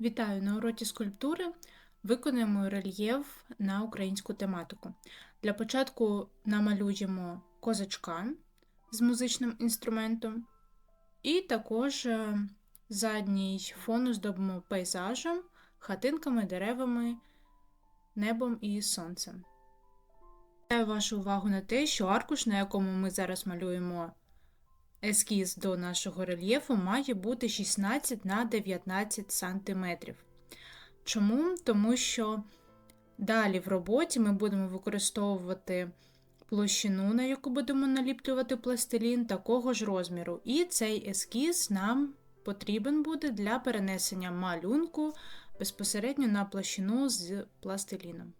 Вітаю на уроці скульптури. Виконаємо рельєф на українську тематику. Для початку намалюємо козачка з музичним інструментом, і також е, задній фон оздобимо пейзажем, хатинками, деревами, небом і сонцем. Звертаю вашу увагу на те, що аркуш, на якому ми зараз малюємо ескіз до нашого рельєфу має бути 16 на 19 см. Чому? Тому що далі в роботі ми будемо використовувати площину, на яку будемо наліплювати пластилін, такого ж розміру. І цей ескіз нам потрібен буде для перенесення малюнку безпосередньо на площину з пластиліном.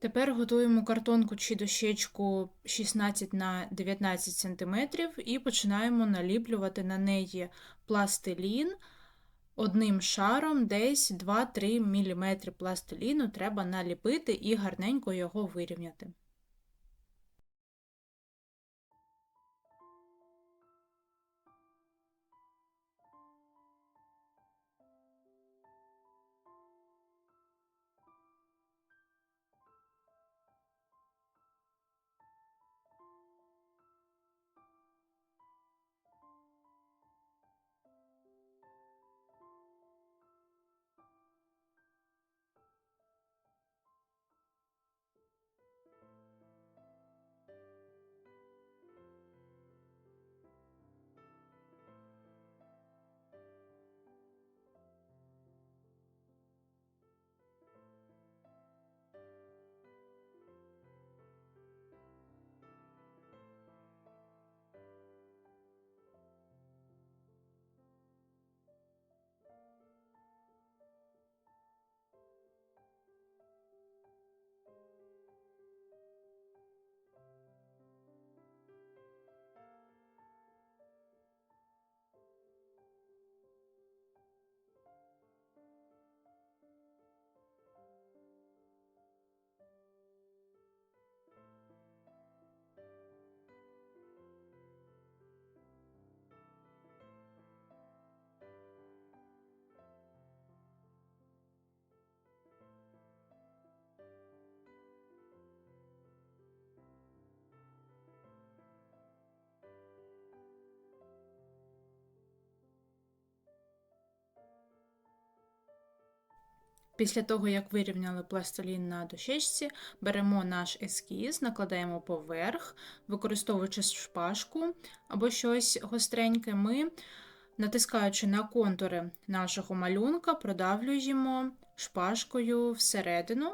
Тепер готуємо картонку чи дощечку 16 на 19 см і починаємо наліплювати на неї пластилін одним шаром, десь 2-3 мм пластиліну треба наліпити і гарненько його вирівняти. Після того, як вирівняли пластилін на дощечці, беремо наш ескіз, накладаємо поверх, використовуючи шпажку або щось гостреньке, ми, натискаючи на контури нашого малюнка, продавлюємо шпажкою всередину,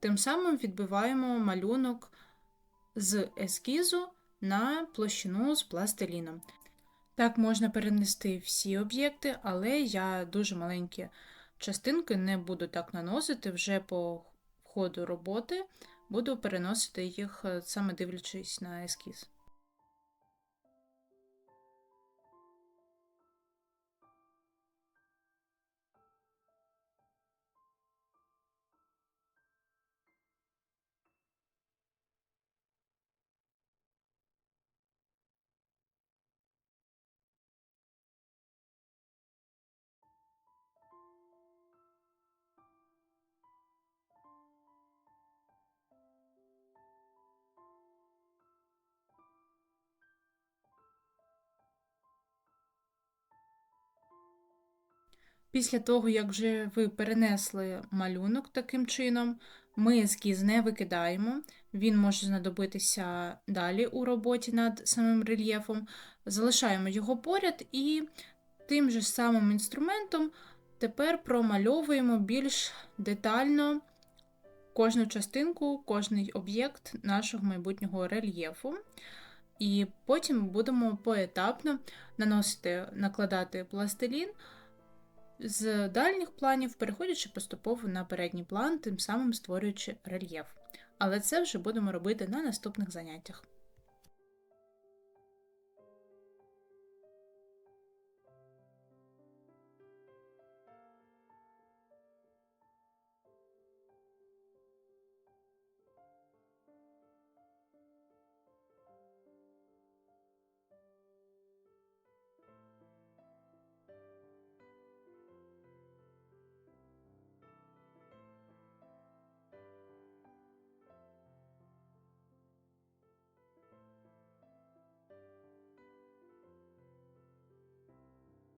тим самим відбиваємо малюнок з ескізу на площину з пластиліном. Так можна перенести всі об'єкти, але я дуже маленькі частинки не буду так наносити вже по ходу роботи, буду переносити їх е, саме дивлячись на ескіз. Після того, як вже ви перенесли малюнок таким чином, ми ескіз не викидаємо. Він може знадобитися далі у роботі над самим рельєфом. Залишаємо його поряд і тим же самим інструментом тепер промальовуємо більш детально кожну частинку, кожний об'єкт нашого майбутнього рельєфу. І потім будемо поетапно наносити, накладати пластилін з дальніх планів, переходячи поступово на передній план, тим самим створюючи рельєф. Але це вже будемо робити на наступних заняттях.